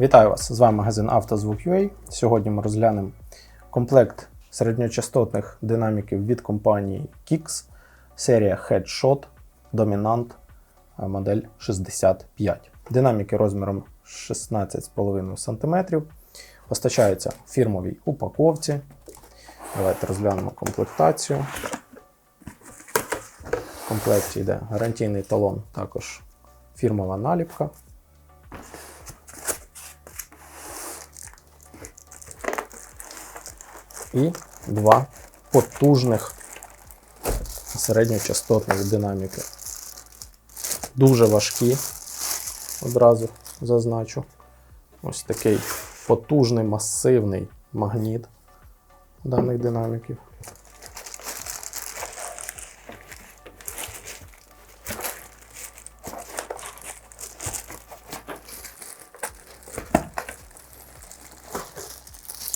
Вітаю вас! З вами магазин «Автозвук.UA». Сьогодні ми розглянемо комплект середньочастотних динаміків від компанії Kix, серія Headshot Dominant а, модель 65. Динаміки розміром 16,5 см. Постачаються в фірмовій упаковці. Давайте розглянемо комплектацію. В комплекті йде гарантійний талон, також фірмова наліпка. І два потужних середньочастотних динаміки. Дуже важкі, одразу зазначу. Ось такий потужний масивний магніт даних динаміків.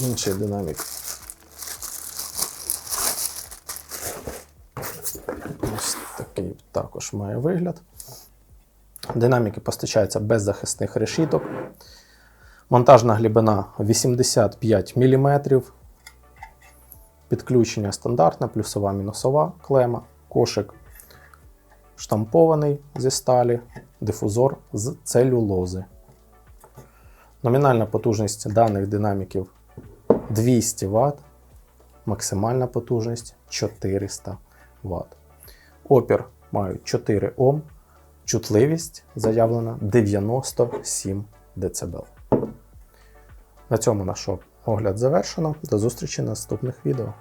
Інший динамік Ось такий також має вигляд. Динаміки постачаються без захисних решіток. Монтажна глибина 85 мм. Підключення стандартне, плюсова мінусова клема, кошик штампований зі сталі, дифузор з целюлози. Номінальна потужність даних динаміків 200 Вт, максимальна потужність 400 Вт. Опір мають 4 Ом, чутливість заявлена 97 дБ. На цьому наш огляд завершено. До зустрічі в наступних відео.